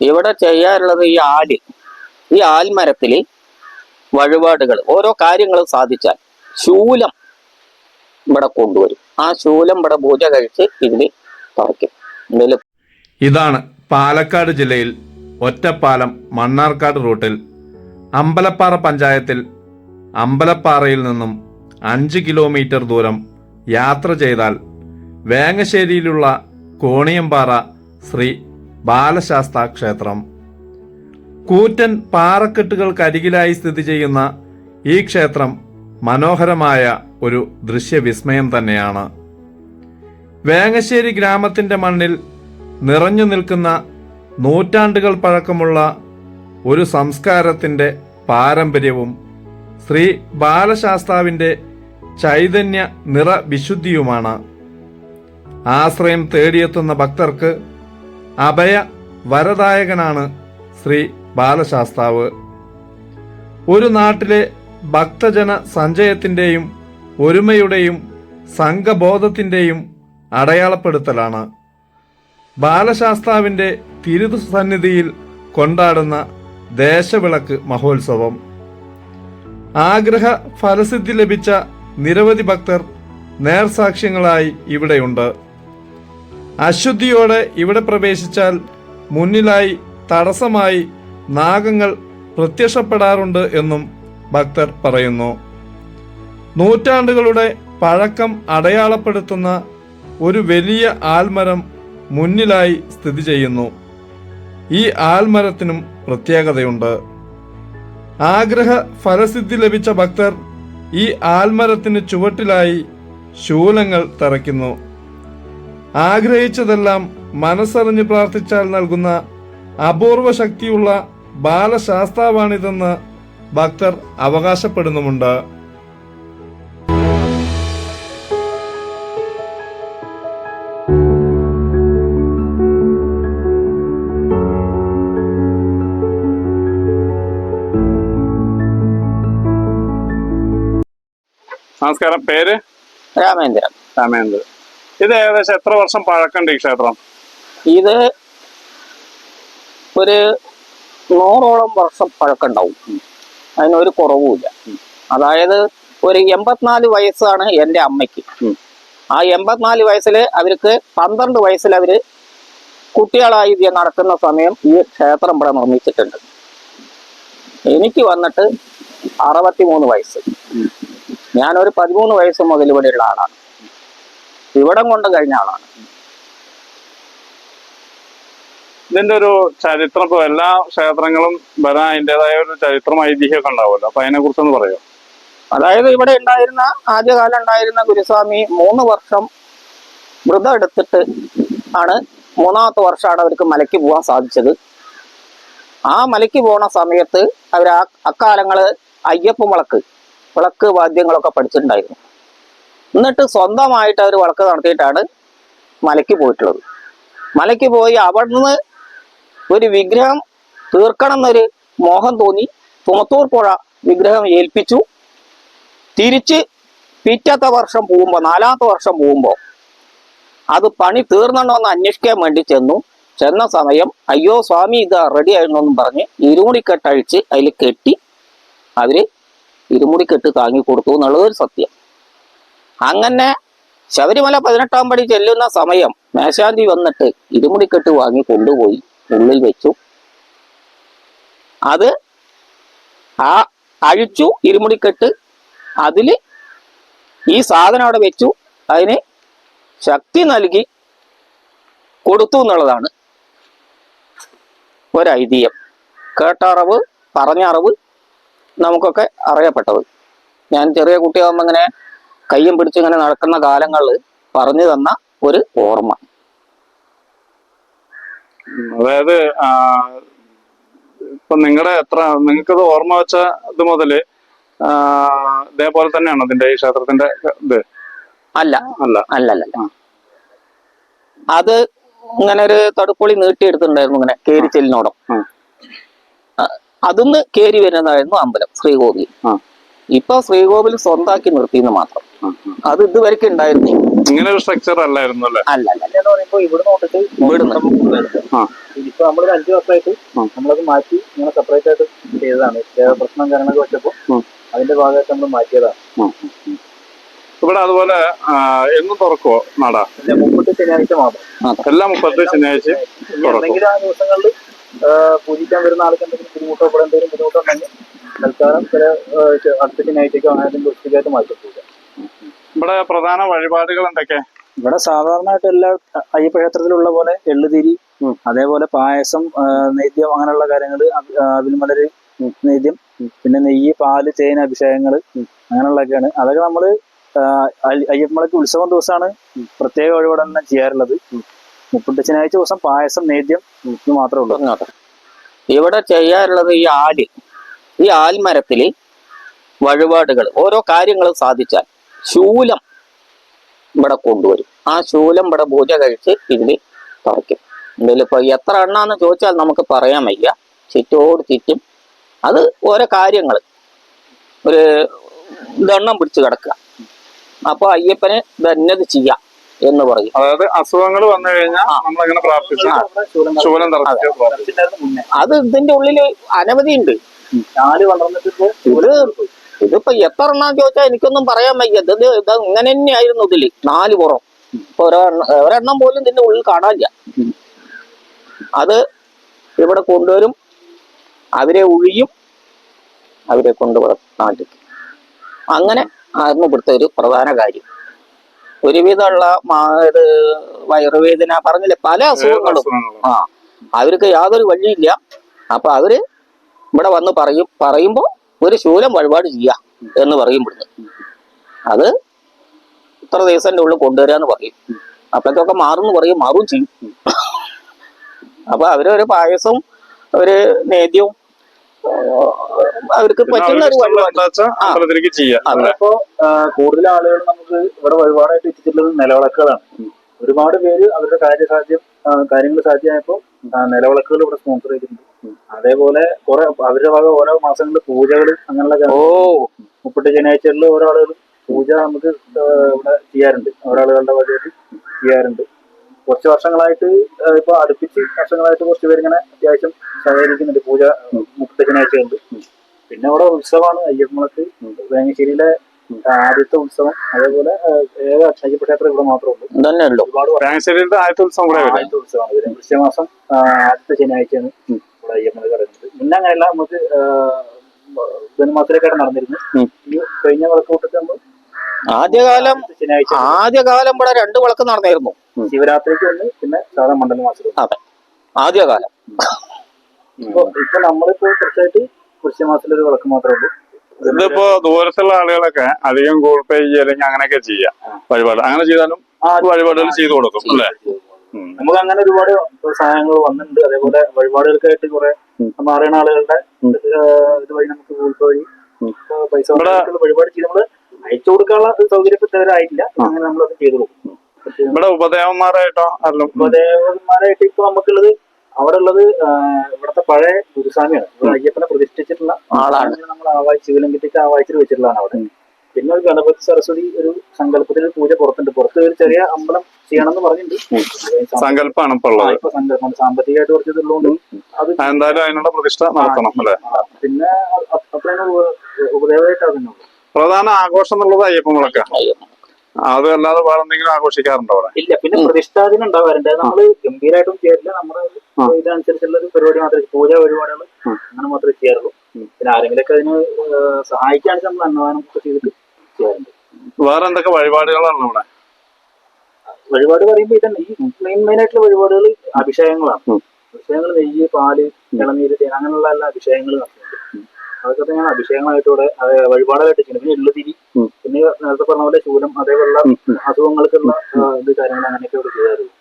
ഇവിടെ ചെയ്യാറുള്ളത് ഈ ആൽ. ഈ ആൽമരത്തിൽ വഴിപാടുകൾ ഓരോ കാര്യങ്ങളും സാധിച്ചാൽ ശൂലം ഇവിടെ കൊണ്ടുവരും. ആ ശൂലം ഇവിടെ പൂജ കഴിച്ച് ഇതിൽ തറയ്ക്കും ഇതാണ് പാലക്കാട് ജില്ലയിൽ ഒറ്റപ്പാലം മണ്ണാർക്കാട് റൂട്ടിൽ അമ്പലപ്പാറ പഞ്ചായത്തിൽ അമ്പലപ്പാറയിൽ നിന്നും അഞ്ച് കിലോമീറ്റർ ദൂരം യാത്ര ചെയ്താൽ വേങ്ങശ്ശേരിയിലുള്ള കോണിയമ്പാറ ശ്രീ ബാലശാസ്ത ക്ഷേത്രം കൂറ്റൻ പാറക്കെട്ടുകൾക്കരികിലായി സ്ഥിതി ചെയ്യുന്ന ഈ ക്ഷേത്രം മനോഹരമായ ഒരു ദൃശ്യവിസ്മയം തന്നെയാണ്. വേങ്ങശ്ശേരി ഗ്രാമത്തിന്റെ മണ്ണിൽ നിറഞ്ഞു നിൽക്കുന്ന നൂറ്റാണ്ടുകൾ പഴക്കമുള്ള ഒരു സംസ്കാരത്തിന്റെ പാരമ്പര്യവും ശ്രീ ബാലശാസ്താവിന്റെ ചൈതന്യ നിറവിശുദ്ധിയുമാണ്. ആശ്രയം തേടിയെത്തുന്ന ഭക്തർക്ക് അഭയ വരദായകനാണ് ശ്രീ ബാലശാസ്താവ്. ഒരു നാട്ടിലെ ഭക്തജന സഞ്ചയത്തിന്റെയും ഒരുമയുടെയും സംഘബോധത്തിന്റെയും അടയാളപ്പെടുത്തലാണ്. ബാലശാസ്താവിന്റെ തിരുസന്നിധിയിൽ കൊണ്ടാടുന്ന ദേശവിളക്ക് മഹോത്സവം. ആഗ്രഹ ഫലസിദ്ധി ലഭിച്ച നിരവധി ഭക്തർ നേർസാക്ഷ്യങ്ങളായി ഇവിടെയുണ്ട്. അശുദ്ധിയോടെ ഇവിടെ പ്രവേശിച്ചാൽ മുന്നിലായി തടസ്സമായി നാഗങ്ങൾ പ്രത്യക്ഷപ്പെടാറുണ്ട് എന്നും ഭക്തർ പറയുന്നു. നൂറ്റാണ്ടുകളുടെ പഴക്കം അടയാളപ്പെടുത്തുന്ന ഒരു വലിയ ആൽമരം മുന്നിലായി സ്ഥിതി ചെയ്യുന്നു. ഈ ആൽമരത്തിനും പ്രത്യേകതയുണ്ട്. ആഗ്രഹ ഫലസിദ്ധി ലഭിച്ച ഭക്തർ ഈ ആൽമരത്തിന് ചുവട്ടിലായി ശൂലങ്ങൾ തറയ്ക്കുന്നു. ആഗ്രഹിച്ചതെല്ലാം മനസ്സറിഞ്ഞ് പ്രാർത്ഥിച്ചാൽ നൽകുന്ന അപൂർവ ശക്തിയുള്ള ബാലശാസ്താവാണിതെന്ന് ഭക്തർ അവകാശപ്പെടുന്നുമുണ്ട്. നമസ്കാരം. പേര്? രാമേന്ദ്രൻ. രാമേന്ദ്രൻ. ഇത് ഏകദേശം എത്ര വർഷം പഴക്കമുണ്ട് ഈ ക്ഷേത്രം? ഇത് ഒരു നൂറോളം വർഷം പഴക്കണ്ടാവും. അതിനൊരു കുറവുമില്ല. അതായത് ഒരു എൺപത്തിനാല് വയസ്സാണ് എന്റെ അമ്മയ്ക്ക്. ആ എൺപത്തിനാല് വയസ്സിൽ അവർക്ക് പന്ത്രണ്ട് വയസ്സിൽ അവർ കുട്ടികളായി ഇത് നടക്കുന്ന സമയം ഈ ക്ഷേത്രം ഇവിടെ നിർമ്മിച്ചിട്ടുണ്ട്. എനിക്ക് വന്നിട്ട് അറുപത്തിമൂന്ന് വയസ്സ്. ഞാനൊരു പതിമൂന്ന് വയസ്സ് മുതൽ ഇവിടെയുള്ള ആളാണ്. ഇവിടം കൊണ്ട് കഴിഞ്ഞ ആളാണ്. ഇതിന്റെ ഒരു ചരിത്രം ഇപ്പൊ എല്ലാ ക്ഷേത്രങ്ങളും വരാൻ അതിന്റെതായ ഒരു ചരിത്രം ഐതിഹ്യമൊക്കെ ഉണ്ടാവുമല്ലോ. അപ്പൊ അതിനെ കുറിച്ചൊന്ന് പറയോ? അതായത് ഇവിടെ ഉണ്ടായിരുന്ന ആദ്യകാലം ഉണ്ടായിരുന്ന ഗുരുസ്വാമി മൂന്ന് വർഷം വ്രതം എടുത്തിട്ട് ആണ് മൂന്നാമത്തെ വർഷമാണ് അവർക്ക് മലയ്ക്ക് പോകാൻ സാധിച്ചത്. ആ മലയ്ക്ക് പോണ സമയത്ത് അവർ ആ അക്കാലങ്ങൾ അയ്യപ്പ് വിളക്ക് വിളക്ക് വാദ്യങ്ങളൊക്കെ പഠിച്ചിട്ടുണ്ടായിരുന്നു. എന്നിട്ട് സ്വന്തമായിട്ട് അവർ വളക്ക് നടത്തിയിട്ടാണ് മലയ്ക്ക് പോയിട്ടുള്ളത്. മലയ്ക്ക് പോയി അവിടുന്ന് ഒരു വിഗ്രഹം തീർക്കണം എന്നൊരു മോഹം തോന്നി. തുമത്തൂർ പുഴ വിഗ്രഹം ഏൽപ്പിച്ചു. തിരിച്ച് പിറ്റത്തെ വർഷം പോകുമ്പോൾ നാലാമത്തെ വർഷം പോകുമ്പോൾ അത് പണി തീർന്നണോ എന്ന് അന്വേഷിക്കാൻ വേണ്ടി ചെന്നു. ചെന്ന സമയം അയ്യോ സ്വാമി ഇത് റെഡി ആയിരുന്നെന്നും പറഞ്ഞ് ഇരുമുടിക്കെട്ടഴിച്ച് അതിൽ കെട്ടി അവർ ഇരുമുടിക്കെട്ട് താങ്ങി കൊടുത്തു എന്നുള്ളത് ഒരു സത്യം. അങ്ങനെ ശബരിമല പതിനെട്ടാം പടി ചെല്ലുന്ന സമയം മേശാന്തി വന്നിട്ട് ഇരുമുടിക്കെട്ട് വാങ്ങി കൊണ്ടുപോയി ഉള്ളിൽ വെച്ചു. അത് ആ അഴിച്ചു ഇരുമുടിക്കെട്ട് അതിൽ ഈ സാധനം അവിടെ വെച്ചു. അതിന് ശക്തി നൽകി കൊടുത്തു എന്നുള്ളതാണ് ഒരൈതിഹ്യം. കേട്ട അറിവ് പറഞ്ഞ അറിവ് നമുക്കൊക്കെ അറിയപ്പെട്ടത്. ഞാൻ ചെറിയ കുട്ടിയാകുമ്പോൾ ഇങ്ങനെ കയ്യും പിടിച്ച് ഇങ്ങനെ നടക്കുന്ന കാലങ്ങളിൽ പറഞ്ഞു തന്ന ഒരു ഓർമ്മ. അതായത് ഇപ്പൊ നിങ്ങളുടെ എത്ര നിങ്ങൾക്കത് ഓർമ്മ വെച്ച ഇത് മുതൽ ഇതേപോലെ തന്നെയാണ് അതിന്റെ ഈ ക്ഷേത്രത്തിന്റെ ഇത്? അല്ല. അല്ല. അല്ലല്ല. അല്ല അത് ഇങ്ങനെ ഒരു തടുപ്പൊളി നീട്ടിയെടുത്തിട്ടുണ്ടായിരുന്നു ഇങ്ങനെ കേരിച്ചെല്ലിനോടം. അതിന്ന് കേരി വരുന്നതായിരുന്നു അമ്പലം ശ്രീകോവിൽ. ഇപ്പൊ ശ്രീകോവിൽ സ്വന്താക്കി നിർത്തിയെന്ന് മാത്രം. അത് ഇതുവരെയ്ക്ക് ഉണ്ടായിരുന്നു ഇങ്ങനെ ഒരു സ്ട്രക്ചർ അല്ലായിരുന്നു അല്ലേ? അല്ല ഇവിടുന്ന്. ആ. ഇതിപ്പോ നമ്മളൊരു അഞ്ചു വർഷമായിട്ട്. നമ്മളത് മാറ്റി ഇങ്ങനെ സെപ്പറേറ്റ് ആയിട്ട് ചെയ്തതാണ്. പ്രശ്നം കാര്യങ്ങളൊക്കെ വെച്ചപ്പോ അതിന്റെ ഭാഗമായിട്ട് നമ്മൾ മാറ്റിയതാണ് ഇവിടെ അതുപോലെ എന്നും തുറക്കുവോ നട? മുപ്പത്തി ശനിയാഴ്ച മാത്രം. എല്ലാ മുപ്പത്തി ശനിയാഴ്ച എന്തെങ്കിലും ആ ദിവസങ്ങളിൽ പൂജിക്കാൻ വരുന്ന ആൾക്ക് എന്തെങ്കിലും ബുദ്ധിമുട്ടോ ഇവിടെ എന്തെങ്കിലും ബുദ്ധിമുട്ടുണ്ടെങ്കിൽ തൽക്കാലം ചില അടുത്ത ശനിയാഴ്ചക്കോ അങ്ങനെ എന്തെങ്കിലും ദിവസത്തേക്കായിട്ട് മാറ്റി ഇവിടെ പ്രധാന വഴിപാടുകൾ എന്തൊക്കെ? ഇവിടെ സാധാരണയായിട്ട് എല്ലാ അയ്യപ്പ ക്ഷേത്രത്തിലുള്ള പോലെ എള്ളുതിരി അതേപോലെ പായസം ആ, നേദ്യം അങ്ങനെയുള്ള കാര്യങ്ങൾ അവിൽമലര് വളരെ നേദ്യം പിന്നെ നെയ്യ് പാൽ തേൻ അഭിഷേകങ്ങൾ അങ്ങനെയുള്ളതൊക്കെയാണ്. അതൊക്കെ അയ്യ- അയ്യപ്പമലയ്ക്ക് ഉത്സവം ദിവസമാണ് പ്രത്യേക വഴിപാടെല്ലാം ചെയ്യാറുള്ളത്. മുപ്പത്തി ശനിയാഴ്ച ദിവസം പായസം നേദ്യം ഇത് മാത്രമേ ഉള്ളൂ. ഇവിടെ ചെയ്യാറുള്ളത് ഈ ആൽ ഈ ആൽമരത്തിൽ വഴിപാടുകൾ ഓരോ കാര്യങ്ങൾ സാധിച്ചാൽ ശൂലം ഇവിടെ കൊണ്ടുവരും. ആ ശൂലം ഇവിടെ പൂജ കഴിച്ച് ഇതിൽ തറയ്ക്കും ഇപ്പൊ എത്ര എണ്ണാന്ന് ചോദിച്ചാൽ നമുക്ക് പറയാൻ വയ്യ. ചുറ്റോട് ചുറ്റും അത് ഓരോ കാര്യങ്ങൾ. ഒരു ദണ്ണം പിടിച്ച് കിടക്കുക. അപ്പൊ അയ്യപ്പനെ ഇതന്നത് ചെയ്യാം എന്ന് പറയും. അതായത് അസുഖങ്ങൾ വന്നു കഴിഞ്ഞാൽ. നമ്മളങ്ങനെ പ്രാർത്ഥിച്ച്? അത്. ഇതിന്റെ ഉള്ളിൽ അനവധി ഉണ്ട്. നാല് വളർന്നിട്ട് ഇപ്പോ ഇത് ഇതിപ്പോ എത്ര എണ്ണം ചോദിച്ചാൽ എനിക്കൊന്നും പറയാൻ വയ്യ. ഇത് ഇത് ഇങ്ങനെ തന്നെയായിരുന്നു ഇതിൽ. നാല് പുറം. ഇപ്പൊ ഒരെണ്ണം പോലും ഇതിന്റെ ഉള്ളിൽ കാണാനില്ല. അത് ഇവിടെ കൊണ്ടുവരും. അവരെ ഒഴിയും അവരെ കൊണ്ടുവരും നാട്ടിൽ അങ്ങനെ ആയിരുന്നു ഇവിടുത്തെ ഒരു പ്രധാന കാര്യം. ഒരുവിധമുള്ള ഇത് വയറുവേദന പറഞ്ഞില്ലേ? പല അസുഖങ്ങളും. അസുഖങ്ങളും. ആ. അവർക്ക് യാതൊരു വഴിയില്ല. അപ്പൊ അവർ ഇവിടെ വന്ന് പറയും. പറയുമ്പോ ഒരു ശൂലം വഴിപാട് ചെയ്യാം എന്ന് പറയും ഇവിടുന്ന് അത് ഇത്ര ദിവസത്തിന്റെ ഉള്ളിൽ കൊണ്ടുവരാന്ന് പറയും. അപ്പോഴേക്കൊക്കെ മാറുന്നു പറയും മാറും ചെയ്യും. അപ്പൊ അവരൊരു പായസം ഒരു നേദ്യവും അവർക്ക് പറ്റുന്ന ഒരു വഴിപാട്. ചെയ്യാം. കൂടുതൽ ആളുകൾ നമുക്ക് ഇവിടെ വഴിപാടായിട്ട് എത്തിച്ചിട്ടുള്ളത് നിലവിളക്കുകളാണ്. ഒരുപാട് പേര് അവരുടെ കാര്യസാധ്യം സാധ്യം കാര്യങ്ങൾ സാധ്യമായപ്പോ ആ, നിലവിളക്കുകൾ ഇവിടെ സ്പോൺസർ ചെയ്തിട്ടുണ്ട്. അതേപോലെ കുറെ അവരുടെ ഭാഗം ഓരോ മാസങ്ങളിൽ പൂജകൾ അങ്ങനെയുള്ള ഓ. മുപ്പത്തി ശനിയാഴ്ചകളിൽ ഓരോ ആളുകൾ പൂജ നമുക്ക് ഇവിടെ ചെയ്യാറുണ്ട്. ഓരോ ആളുകളുടെ ഭാഗമായിട്ട് ചെയ്യാറുണ്ട്. കുറച്ച് വർഷങ്ങളായിട്ട് ഇപ്പൊ അടുപ്പിച്ച് വർഷങ്ങളായിട്ട് കുറച്ച് പേരിങ്ങനെ അത്യാവശ്യം സഹകരിക്കുന്നുണ്ട് പൂജ മുപ്പത്തി ശനിയാഴ്ചയുണ്ട് പിന്നെ അവിടെ ഉത്സവമാണ് അയ്യപ്പമുളക്ക് വേങ്ങശ്ശേരിയിലെ ആദ്യത്തെ ഉത്സവം. അതേപോലെ ഏക അയ്യപ്പ ഇവിടെ മാത്രമേ ഉള്ളൂ തന്നെ ഉള്ളൂ ഒരുപാട് ആദ്യത്തെ ഉത്സവം കൂടെ ആദ്യത്തെ ഉത്സവമാണ് ആ, ആദ്യത്തെ ശനിയാഴ്ചയാണ് ഇവിടെ അയ്യമ്മ കിടക്കുന്നത് മുന്നേ അങ്ങനെയല്ല നമുക്ക് ധനുമാസത്തിലേക്കാണ് നടന്നിരുന്നു. ഈ കഴിഞ്ഞ വിളക്കൂട്ടത്തിൽ നമ്മൾ ആദ്യകാലം ശനിയാഴ്ച ആദ്യകാലം ഇവിടെ രണ്ട് വിളക്ക് നടന്നിരുന്നു ശിവരാത്രിക്ക് ഒന്ന് പിന്നെ സാധാ മണ്ഡല മാസത്തിൽ അതെ. ആദ്യകാലം. ഇപ്പൊ ഇപ്പൊ നമ്മളിപ്പോ കുറച്ചായിട്ട് വൃശ്ചമാസത്തിൽ ഒരു വിളക്ക് മാത്രമേ ഉള്ളൂ. ഇതിപ്പോ ദൂരത്തുള്ള ആളുകളൊക്കെ അധികം ഗൂഗിൾ പേ അല്ലെങ്കിൽ അങ്ങനെയൊക്കെ ചെയ്യാം വഴിപാട്. അങ്ങനെ ചെയ്താലും വഴിപാടുകൾ ചെയ്തു കൊടുക്കും അല്ലേ? നമുക്ക് അങ്ങനെ ഒരുപാട് സഹായങ്ങൾ വന്നിട്ടുണ്ട്. അതേപോലെ വഴിപാടുകൾക്കായിട്ട് കുറെ നമ്മൾ അറിയുന്ന ആളുകളുടെ ഇതുവഴി ഇത് വഴി നമുക്ക് ഗൂഗിൾ പേ വഴി പൈസ വഴിപാട് ചെയ്ത് നമ്മൾ അയച്ചു കൊടുക്കാനുള്ള സൗകര്യം സൗകര്യപ്പെട്ടവരായില്ല അങ്ങനെ നമ്മളത് ചെയ്തു കൊടുക്കും. ഇവിടെ ഉപദേവന്മാരായിട്ടോ അല്ല ഉപദേവന്മാരായിട്ട് ഇപ്പൊ നമുക്കുള്ളത് അവിടെ ഉള്ളത് ഇവിടുത്തെ പഴയ ഗുരുസ്വാമിയാണ്. അയ്യപ്പനെ പ്രതിഷ്ഠിച്ചിട്ടുള്ള ആളാണ്. നമ്മൾ ആവാഴ്ച ശിവലിംഗത്തേക്ക് ആവാഴ്ചയിൽ വെച്ചിട്ടുള്ളതാണ് അവിടെ. പിന്നെ ഒരു ഗണപതി സരസ്വതി ഒരു സങ്കല്പത്തിൽ പൂജ പുറത്തുണ്ട്. പുറത്ത് ഒരു ചെറിയ അമ്പലം ചെയ്യണം എന്ന് പറഞ്ഞിട്ടുണ്ട് സങ്കല്പമാണ് ഇപ്പൊ ആ, ഉള്ളത് ഇപ്പൊ സങ്കല്പം സാമ്പത്തികമായിട്ട് കുറച്ച് ഇതുള്ളതുകൊണ്ട് അത് എന്തായാലും അതിനുള്ള പ്രതിഷ്ഠ നടത്തണം അല്ലെ? പിന്നെ അത്രയാണ് അത്രയും ഉപദേവമായിട്ട് അതിനുള്ളൂ പ്രധാന ആഘോഷം എന്നുള്ളത് അയ്യപ്പൻ വിളക്ക അയ്യോ. അത് അല്ലാതെ വേറെ എന്തെങ്കിലും ആഘോഷിക്കാറുണ്ടോ അവിടെ? ഇല്ല പിന്നെ പ്രതിഷ്ഠാദിനം ഉണ്ടാവാറുണ്ട് നമ്മൾ ഗംഭീരമായിട്ടും ചെയ്യാറില്ല. നമ്മുടെ ഇതനുസരിച്ചുള്ള ഒരു പരിപാടി മാത്രമേ പൂജ പരിപാടികൾ. അങ്ങനെ മാത്രമേ ചെയ്യാറുള്ളൂ. പിന്നെ ആരെങ്കിലൊക്കെ അതിന് സഹായിക്കാണെങ്കിൽ നമ്മൾ അന്നദാനം ഒക്കെ ചെയ്തിട്ട് ചെയ്യാറുണ്ട്. വേറെ എന്തൊക്കെ വഴിപാടുകളാണ് അവിടെ? വഴിപാട് പറയുമ്പോൾ ഇതന്നെ. ഈ മെയിൻ മെയിൻ ആയിട്ടുള്ള വഴിപാടുകൾ അഭിഷേകങ്ങളാണ്. അഭിഷേകങ്ങൾ നെയ്യ് പാൽ ഇളനീര് തേൻ അങ്ങനെയുള്ള എല്ലാ അഭിഷേകങ്ങളും നടത്തുന്നുണ്ട് അതൊക്കെ തന്നെയാണ് ഇവിടെ അത് വഴിപാടുകളായിട്ട് ചെയ്യുന്നത് പിന്നെ എള്ളുതിരി പിന്നെ നേരത്തെ പറഞ്ഞ പോലെ ശൂലം അതേപോലുള്ള. അസുഖങ്ങൾക്കുള്ള ഇത് കാര്യങ്ങൾ അങ്ങനെയൊക്കെ ഇവിടെ ചെയ്യാറുണ്ട്.